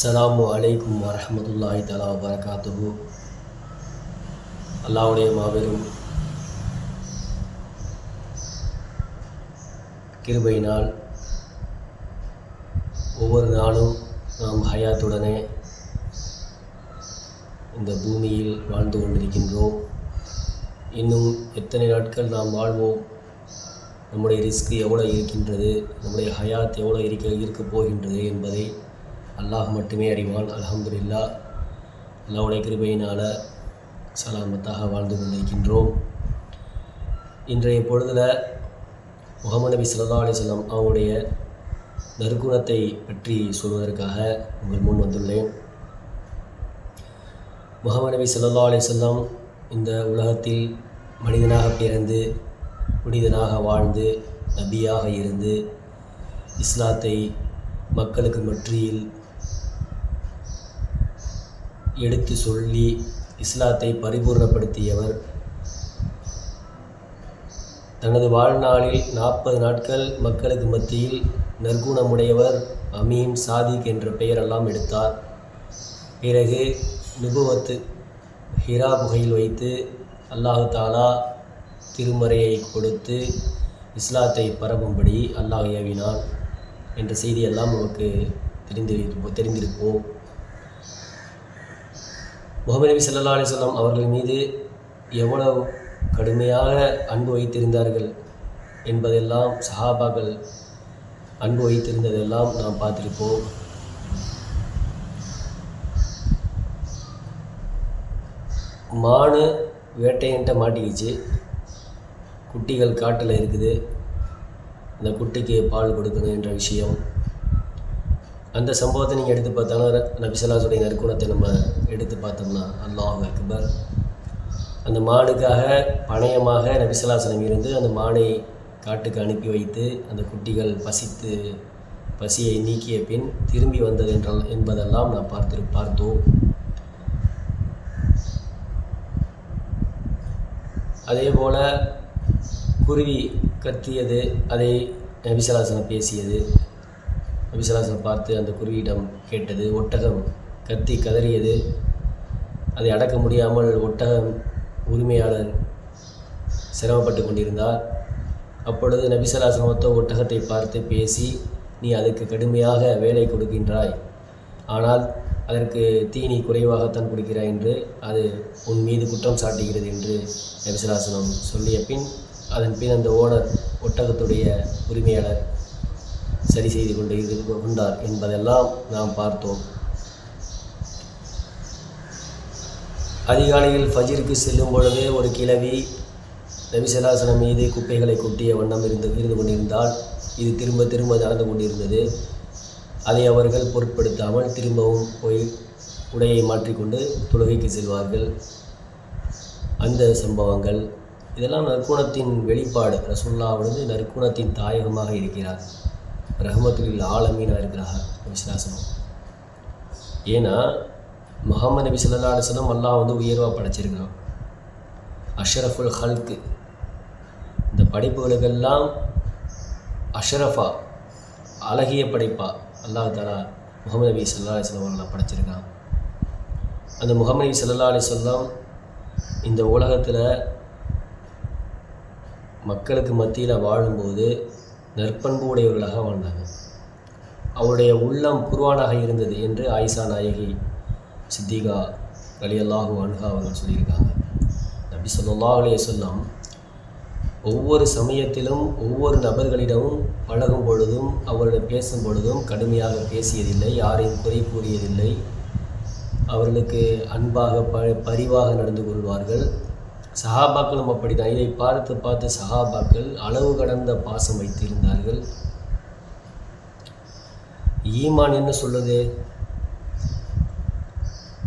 அஸ்ஸலாமு அலைக்கும் வரமத்துல்லாஹி தலா வரகாத்துஹு அல்லாவுடைய மாபெரும் கிருபையினால் ஒவ்வொரு நாளும் நாம் ஹயாத்துடனே இந்த பூமியில் வாழ்ந்து கொண்டிருக்கின்றோம் இன்னும் எத்தனை நாட்கள் நாம் வாழ்வோம் நம்முடைய ரிஸ்க் எவ்வளோ இருக்கின்றது நம்முடைய ஹயாத் எவ்வளோ இருக்க இருக்கப் போகின்றது என்பதை அல்லாஹ் மட்டுமே அறிவான். அல்ஹம்துலில்லா அல்லாவுடைய கிருபையினால் சலாமத்தாக வாழ்ந்து கொண்டிருக்கின்றோம். இன்றைய பொழுதில் முகமது நபி சல்லா அலிஸ்லாம் அவருடைய நற்குணத்தை பற்றி சொல்வதற்காக உங்கள் முன் வந்துள்ளேன். முகமது நபி சல்லா அலைஹி இந்த உலகத்தில் மனிதனாக பிறந்து புனிதனாக வாழ்ந்து நபியாக இருந்து இஸ்லாத்தை மக்களுக்கு மற்றியில் எடுத்து சொல்லி இஸ்லாத்தை பரிபூர்ணப்படுத்தியவர். தனது வாழ்நாளில் நாற்பது நாட்கள் மக்களுக்கு மத்தியில் நற்குணமுடையவர் அமீன் சாதிக் என்ற பெயரெல்லாம் எடுத்தார். பிறகு நுபுவத்து ஹிரா புகையில் வைத்து அல்லாஹு தாலா திருமறையை கொடுத்து இஸ்லாத்தை பரப்பும்படி அல்லாஹ் ஏவினான். என்ற செய்தியெல்லாம் நமக்கு தெரிந்து தெரிந்திருப்போம். முகமது நபி ஸல்லல்லாஹு அவர்கள் மீது எவ்வளவு கடுமையாக அன்பு வைத்திருந்தார்கள் என்பதெல்லாம் சஹாபாக்கள் அன்பு வைத்திருந்ததெல்லாம் நாம் பார்த்துருப்போம். மானு வேட்டையன்ட்ட மாட்டிக்கிச்சு. குட்டிகள் காட்டில் இருக்குது. அந்த குட்டிக்கு பால் கொடுக்கணும் என்ற விஷயம். அந்த சம்பவத்தை நீங்கள் எடுத்து பார்த்தாலும் நபிசல்லாசுடைய நற்குணத்தை நம்ம எடுத்து பார்த்தோம்னா அல்லாஹ் அக்பர். அந்த மாடுக்காக பணயமாக நபிசல்லாசனம் இருந்து அந்த மானை காட்டுக்கு அனுப்பி வைத்து அந்த குட்டிகள் பசித்து பசியை நீக்கிய பின் திரும்பி வந்தது என்றால் என்பதெல்லாம் நாம் பார்த்து பார்த்தோம் அதே போல் குருவி கத்தியது அதை நபிசலாசனம் பேசியது நபிசலாசம் பார்த்து அந்த குருவியிடம் கேட்டது ஒட்டகம் கத்தி கதறியது. அதை அடக்க முடியாமல் ஒட்டகம் உரிமையாளர் சிரமப்பட்டு கொண்டிருந்தார். அப்பொழுது நபிசலாசனம் ஒட்டகத்தை பார்த்து பேசி நீ அதுக்கு கடுமையாக வேலை கொடுக்கின்றாய். ஆனால் அதற்கு தீனி குறைவாகத்தான் கொடுக்கிறாய் என்று அது உன் மீது குற்றம் சாட்டுகிறது என்று நபிசலாசனம் சொல்லிய பின் அதன் பின் அந்த ஓனர் ஒட்டகத்துடைய உரிமையாளர் சரி செய்து கொண்டு கொண்டார் என்பதெல்லாம் நாம் பார்த்தோம். அதிகாலையில் ஃபஜிற்கு செல்லும் பொழுது ஒரு கிழவி நபிசலாசனம் மீது குப்பைகளை கொட்டிய வண்ணம் இருந்து இருந்து கொண்டிருந்தால் இது திரும்ப திரும்ப நடந்து கொண்டிருந்தது. அதை அவர்கள் பொருட்படுத்தாமல் திரும்பவும் போய் உடையை மாற்றிக்கொண்டு தொழுகைக்கு செல்வார்கள். அந்த சம்பவங்கள் இதெல்லாம் நற்குணத்தின் வெளிப்பாடு. ரசுல்லா வந்து நற்குணத்தின் தாயகமாக இருக்கிறார். ரஹமத்துலில் ஆலமீனாக இருக்கிறார் விஸ்வாசனம் ஏன்னா முகமது நபி சொல்லா அலுவலம் அல்லாஹ் வந்து உயர்வாக படைச்சிருக்கான் அஷ்ரஃபுல் ஹல்க்கு இந்த படைப்புகளுக்கெல்லாம் அஷ்ரஃபா அழகிய படைப்பா அல்லாஹ் தாலா முகமது நபி சொல்லா அலிஸ்லாம் அவர்களை படைச்சிருக்கான் அந்த முகமது நபி சல்லா அலிஸ்லாம் இந்த உலகத்தில் மக்களுக்கு மத்தியில் வாழும்போது நற்பண்பு உடையவர்களாக வாழ்ந்தாங்க அவருடைய உள்ளம் குருவானாக இருந்தது என்று ஆயிஷா நாயகி சித்திகா அலி அல்லாஹூ அன்ஹா அவர்கள் சொல்லியிருக்காங்க. நபி சொல்லா அலைய சொல்லாம் ஒவ்வொரு சமயத்திலும் ஒவ்வொரு நபர்களிடமும் பழகும் பொழுதும் அவரிடம் பேசும் பொழுதும் கடுமையாக பேசியதில்லை யாரையும் குறை கூறியதில்லை. அவர்களுக்கு அன்பாக ப பரிவாக நடந்து கொள்வார்கள். சஹாபாக்களும் அப்படிதான் இதை பார்த்து பார்த்து சஹாபாக்கள் அளவு கடந்த பாசம் வைத்திருந்தார்கள். ஈமான் என்ன சொல்லுது?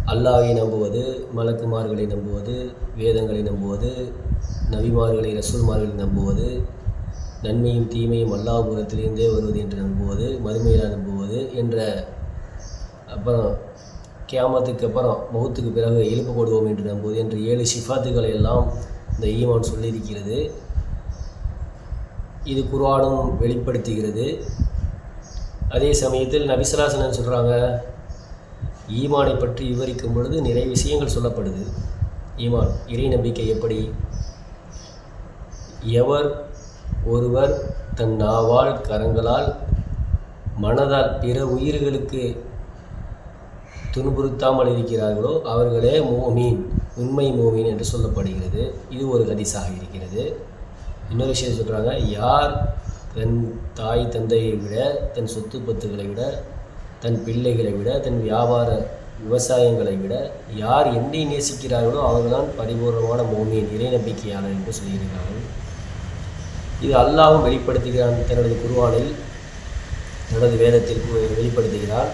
அல்லாவை நம்புவது மலக்குமார்களை நம்புவது வேதங்களை நம்புவது நபிமார்களை ரசூல்மார்களை நம்புவது நன்மையும் தீமையும் அல்லாபுரத்திலிருந்தே வருவது என்று நம்புவது மறுமையாக நம்புவது என்ற அப்புறம் கியாமத்துக்கு அப்புறம் முகத்துக்கு பிறகு எழுப்பப்படுவோம் என்று நம்புவது என்று ஏழு சிஃபாத்துக்களை எல்லாம் இந்த ஈமான் சொல்லியிருக்கிறது. இது குர்ஆனும் வெளிப்படுத்துகிறது. அதே சமயத்தில் நபிசலாசனன் சொல்கிறாங்க ஈமானை பற்றி விவரிக்கும் பொழுது நிறைய விஷயங்கள் சொல்லப்படுது. ஈமான் இறை நம்பிக்கை எப்படி? எவர் ஒருவர் தன் நாவால் கரங்களால் மனதால் பிற உயிர்களுக்கு துன்புறுத்தாமல் இருக்கிறார்களோ அவர்களே மோமீன் உண்மை மோமீன் என்று சொல்லப்படுகிறது. இது ஒரு ஹதீஸாக இருக்கிறது. இன்னொரு விஷயம் சொல்கிறாங்க யார் தன் தாய் தந்தையை விட தன் சொத்து பத்துகளை விட தன் பிள்ளைகளை விட தன் வியாபார விவசாயங்களை விட யார் என்னை நேசிக்கிறார்களோ அவர்கள்தான் பரிபூர்ணமான மோமியின் இறை நம்பிக்கையாளர் என்று சொல்லியிருக்கிறார்கள். இது அல்லாவும் வெளிப்படுத்துகிறான் தனது குருவானில் தனது வேதத்திற்கு வெளிப்படுத்துகிறார்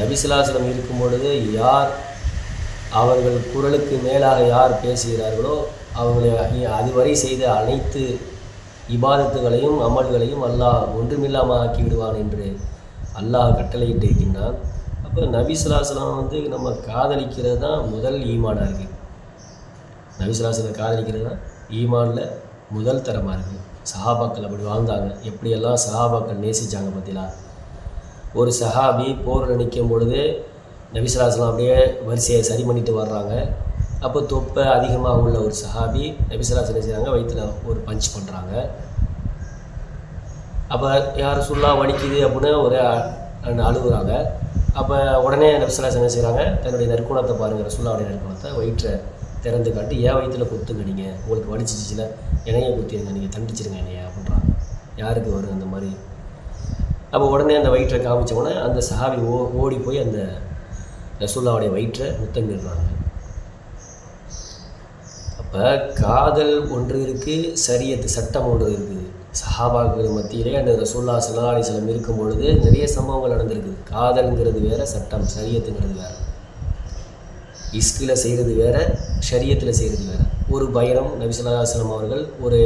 நபிசுலாசலம் இருக்கும் பொழுது யார் அவர்கள் குரலுக்கு மேலாக யார் பேசுகிறார்களோ அவர்களை அதுவரை செய்த அனைத்து இபாதத்துகளையும் அமல்களையும் அல்லாஹ் ஒன்றுமில்லாமல் ஆக்கி விடுவான் என்று அல்லாஹ் கட்டளையிட்டு இருக்கின்றான். அப்போ நபிசுலாசலம் வந்து நம்ம காதலிக்கிறது தான் முதல் ஈமானாக இருக்குது நபிசுலாசலை காதலிக்கிறது தான் ஈமானில் முதல் தரமாக இருக்குது சஹாபாக்கள் அப்படி வாழ்ந்தாங்க. எப்படியெல்லாம் சஹாபாக்கள் நேசித்தாங்க பார்த்தீங்களா? ஒரு சஹாபி போரில் நிற்கும் பொழுது நபிசுலாசலம் அப்படியே வரிசையை சரி பண்ணிட்டு வர்றாங்க. அப்போ தொப்பை அதிகமாக உள்ள ஒரு சஹாபி நபிசலாஸ் என்ன செய்கிறாங்க வயிற்றில் ஒரு பஞ்ச் பண்ணுறாங்க அப்போ யார் சுல்லா வலிக்குது அப்படின்னு ஒரு அழுகுறாங்க. அப்போ உடனே நபிசுலாசலம் என்ன செய்கிறாங்க தன்னுடைய நற்குணத்தை பாருங்கள் ரசுல்லாவுடைய நற்குணத்தை வயிற்றை திறந்து காட்டி ஏன் வயிற்றில் குத்துங்க நீங்கள் உங்களுக்கு வலிச்சிச்சில இணைய குத்திடுங்க நீங்கள் தண்டிச்சிருங்க என்னைய அப்படின்றாங்க. யாருக்கு வரும் அந்த மாதிரி? அப்போ உடனே அந்த வயிற்றை காமிச்ச உடனே அந்த சஹாபி ஓ ஓடி போய் அந்த ரசூல்லாவுடைய வயிற்றை முத்தங்கிடுறாங்க அப்போ காதல் ஒன்று இருக்குது சரியத்து சட்டம் ஒன்று இருக்குது சஹாபாக்கள் மத்தியிலே அந்த ரசூல்லா சல்லா சிலம் இருக்கும் பொழுது நிறைய சம்பவங்கள் நடந்திருக்குது காதல்ங்கிறது வேறு சட்டம் சரியத்துங்கிறது வேற. இஸ்கில் செய்கிறது வேறு ஷரியத்தில் செய்கிறது வேறு. ஒரு பயணம் நபிசுல்லாஸ்லம் அவர்கள் ஒரு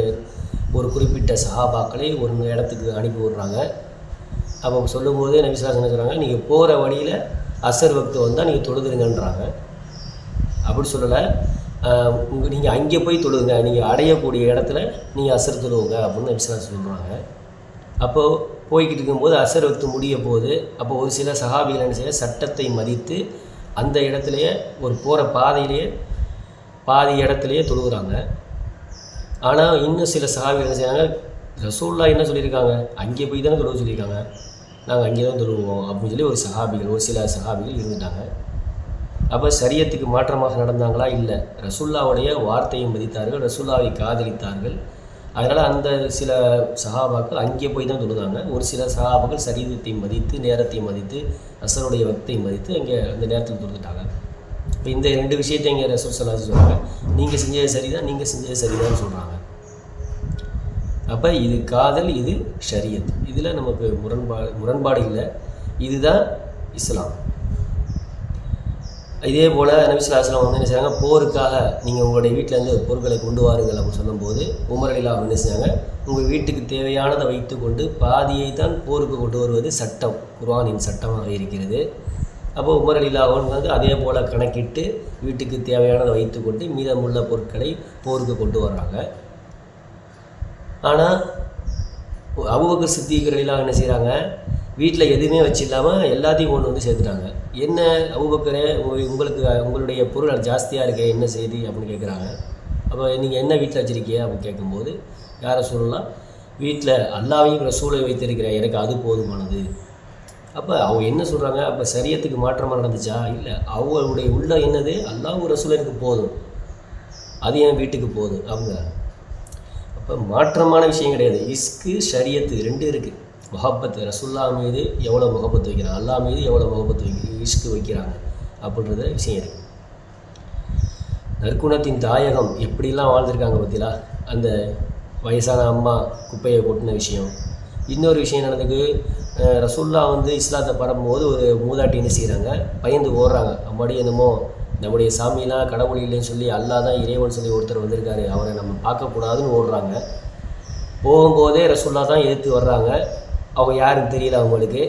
ஒரு குறிப்பிட்ட சஹாபாக்களை ஒரு இடத்துக்கு அனுப்பி விடுறாங்க. அப்போ சொல்லும்போது நபிசுல்லாஸ் என்ன சொல்கிறாங்க நீங்கள் போகிற வழியில் அசர் வக்து வந்தால் நீங்கள் தொழுதுருங்கன்றாங்க அப்படி சொல்லலை உங்கள் நீங்கள் அங்கே போய் தொழுதுங்க நீங்கள் அடையக்கூடிய இடத்துல நீங்கள் அசர் தொழுவுங்க அப்படின்னு நபிசுல்லாஸ் சொல்கிறாங்க அப்போது போய்கிட்டு இருக்கும்போது அசர் வக்து முடிய போது அப்போ ஒரு சில சகாபிகள் என்ன செய்ய சட்டத்தை மதித்து அந்த இடத்துலையே ஒரு போகிற பாதையிலேயே பாதி இடத்துலையே தொழுகிறாங்க. ஆனால் இன்னும் சில சகாபிகள் என்ன செய்கிறாங்க ரசூல்லா என்ன சொல்லியிருக்காங்க? அங்கே போய் தானே தொழுவ சொல்லியிருக்காங்க. நாங்கள் அங்கே தான் தொழுவோம் அப்படின்னு சொல்லி ஒரு சஹாபிகள் ஒரு சில சஹாபிகள் இருந்துட்டாங்க. அப்போ சரியத்துக்கு மாற்றமாக நடந்தாங்களா? இல்லை. ரசுல்லாவுடைய வார்த்தையை மதித்தார்கள் ரசுல்லாவை காதலித்தார்கள். அதனால் அந்த சில சகாபாக்கள் அங்கே போய் தான் தொழுதாங்க. ஒரு சில சகாபாக்கள் சரீரத்தை மதித்து நேரத்தை மதித்து அசருடைய வக்தை மதித்து அங்கே அந்த நேரத்தில் தொழுதுட்டாங்க. இப்போ இந்த ரெண்டு விஷயத்தை இங்கே ரசூல் சலாஜ் சொல்கிறாங்க நீங்கள் செஞ்சது சரிதான் நீங்கள் செஞ்சது சரிதான்னு சொல்கிறாங்க அப்போ இது காதல் இது ஷரியத். இதில் நமக்கு முரண்பாடு முரண்பாடு இல்லை. இதுதான் இஸ்லாம். இதே போல் நபிசுலாஸ்லாம் வந்து என்ன செய்கிறாங்க போருக்காக நீங்கள் உங்களுடைய வீட்டிலேருந்து பொருட்களை கொண்டு வாருங்கள் அப்படின்னு சொல்லும்போது உமர் அலிலா என்ன உங்கள் வீட்டுக்கு தேவையானதை வைத்துக்கொண்டு பாதியை தான் போருக்கு கொண்டு வருவது சட்டம். குர்வானின் சட்டமாக இருக்கிறது. அப்போ உமர் அலிலாவன் வந்து அதே போல் கணக்கிட்டு வீட்டுக்கு தேவையானதை வைத்துக்கொண்டு மீதமுள்ள பொருட்களை போருக்கு கொண்டு வர்றாங்க. ஆனால் அபுபக்கர் சித்திகரெல்லாம் என்ன செய்கிறாங்க வீட்டில் எதுவுமே வச்சு இல்லாமல் எல்லாத்தையும் கொண்டு வந்து சேர்த்துட்டாங்க. என்ன அபுபக்கரே உங்களுக்கு உங்களுடைய பொருள் ஜாஸ்தியாக இருக்கே என்ன செய்தி அப்படின்னு கேட்குறாங்க அப்போ நீங்கள் என்ன வீட்டில் வச்சுருக்கீங்க அப்படின்னு கேட்கும்போது யாரை சொல்லலாம் வீட்டில் அல்லாவையும் ரசூலை வைத்திருக்கிறேன் எனக்கு அது போதுமானது. அப்போ அவங்க என்ன சொல்கிறாங்க அப்போ சரியத்துக்கு மாற்றமாக நடந்துச்சா? இல்லை. அவங்களுடைய உள்ள என்னது? அல்லாவும் ரசூல் எனக்கு போதும். அது என் வீட்டுக்கு போதும். அவங்க இப்போ மாற்றமான விஷயம் கிடையாது. இஸ்கு ஷரியத்து ரெண்டு இருக்குது முகப்பத்து ரசுல்லா மீது எவ்வளோ முகப்பத்து வைக்கிறாங்க அல்லாஹ் மீது எவ்வளோ முகப்பத்து வைக்க இஸ்கு வைக்கிறாங்க அப்படின்றத விஷயம் இருக்குது நற்குணத்தின் தாயகம் எப்படிலாம் வாழ்ந்திருக்காங்க பார்த்தீங்களா? அந்த வயசான அம்மா குப்பையை கொட்டின விஷயம். இன்னொரு விஷயம் நடந்தது ரசுல்லா வந்து இஸ்லாத்தை பரப்பும்போது ஒரு மூதாட்டி என்ன செய்கிறாங்க பயந்து ஓடுறாங்க. அம்மாடி என்னமோ நம்முடைய சாமியெல்லாம் கடவுள் இல்லைன்னு சொல்லி அல்லாஹ் தான் இறைவன் சொல்லி ஒருத்தர் வந்திருக்காரு. அவரை நம்ம பார்க்கக்கூடாதுன்னு ஓடுறாங்க. போகும்போதே ரசுல்லா தான் எதிர்த்து வர்றாங்க. அவங்க யாருன்னு தெரியல அவங்களுக்கு.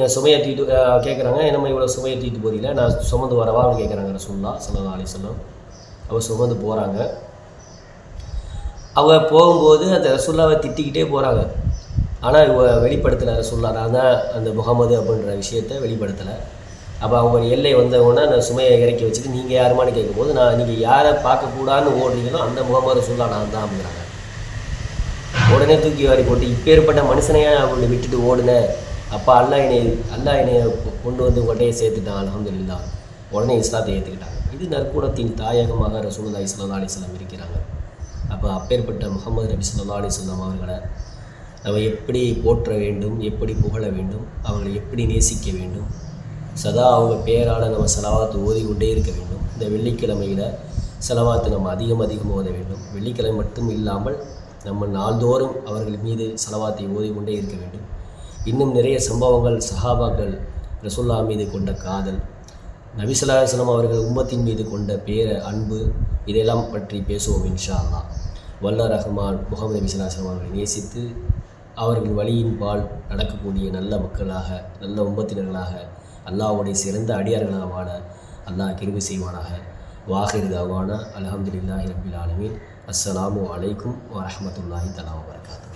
என் சுமையை தீட்டு கேட்குறாங்க நம்ம இவ்வளோ சுமையை தீட்டு போறீங்களா நான் சுமந்து வரவா அப்படின்னு கேட்குறாங்க சொல்லலாம் சல்லா சொல்லம் அவள் சுமந்து போகிறாங்க அவங்க போகும்போது அந்த ரசுல்லாவை திட்டிக்கிட்டே போகிறாங்க ஆனால் இவ வெளிப்படுத்தலை ரசுல்லா நான் தான் அந்த முகமது அப்படின்ற விஷயத்தை வெளிப்படுத்தலை. அப்போ அவங்க எல்லை வந்தவொடனே நான் சுமையை இறக்கி வச்சுட்டு நீங்கள் யாருமான்னு கேட்கும்போது நான் நீங்கள் யாரை பார்க்கக்கூடாதுன்னு ஓடுறீங்களோ அந்த முகமது ரசூல்லா நான் தான் அப்படிங்கிறாங்க. உடனே தூக்கி வாரி போட்டு இப்பேற்பட்ட மனுஷனையே அவங்களை விட்டுட்டு ஓடுனேன். அப்பா அல்லா என்னை அல்லா என்னை கொ- கொண்டு வந்து உடனே சேர்த்துட்டான் அல்ஹம்துலில்லா. உடனே இஸ்லாத்தை ஏற்றுக்கிட்டாங்க இது நற்குணத்தின் தாயகமாக ரசூலுல்லாஹி இஸ்லா அலிஸ்லாம் இருக்கிறாங்க. அப்போ அப்பேற்பட்ட முகமது நபி சொல்லா அலிஸ்லாம் அவர்களை நம்ம எப்படி போற்ற வேண்டும் எப்படி புகழ வேண்டும் அவர்களை எப்படி நேசிக்க வேண்டும் சதா அவங்க பேரால் நம்ம செலவாத்து ஓதி கொண்டே இருக்க வேண்டும். இந்த வெள்ளிக்கிழமையில் செலவாத்து நம்ம அதிகம் அதிகம் ஓத வேண்டும். வெள்ளிக்கிழமை மட்டும் இல்லாமல் நம்ம நாள்தோறும் அவர்கள் மீது செலவாத்தை ஓதி கொண்டே இருக்க வேண்டும். இன்னும் நிறைய சம்பவங்கள் சஹாபாக்கள் ரசுல்லா மீது கொண்ட காதல் நபிசல்லாஸ்லம் அவர்கள் உம்மத்தின் மீது கொண்ட பேர அன்பு இதெல்லாம் பற்றி பேசுவோம் இன்ஷா அல்லா வல்ல ரஹ்மான் முகமது நபி அவர்களை நேசித்து அவர்கள் வழியின் பால் நடக்கக்கூடிய நல்ல மக்களாக நல்ல உம்மத்தினர்களாக அல்லாவுடைய சிறந்த அடியார்களாக வாழ அல்லாஹ் கிருபை செய்வானாக. வாஹிர் தாவானா அல்ஹம்துலில்லாஹி ரப்பில் ஆலமீன். அஸ்ஸலாமு அலைக்கும் வரமத்துல்லாஹி தலா வரகாத்து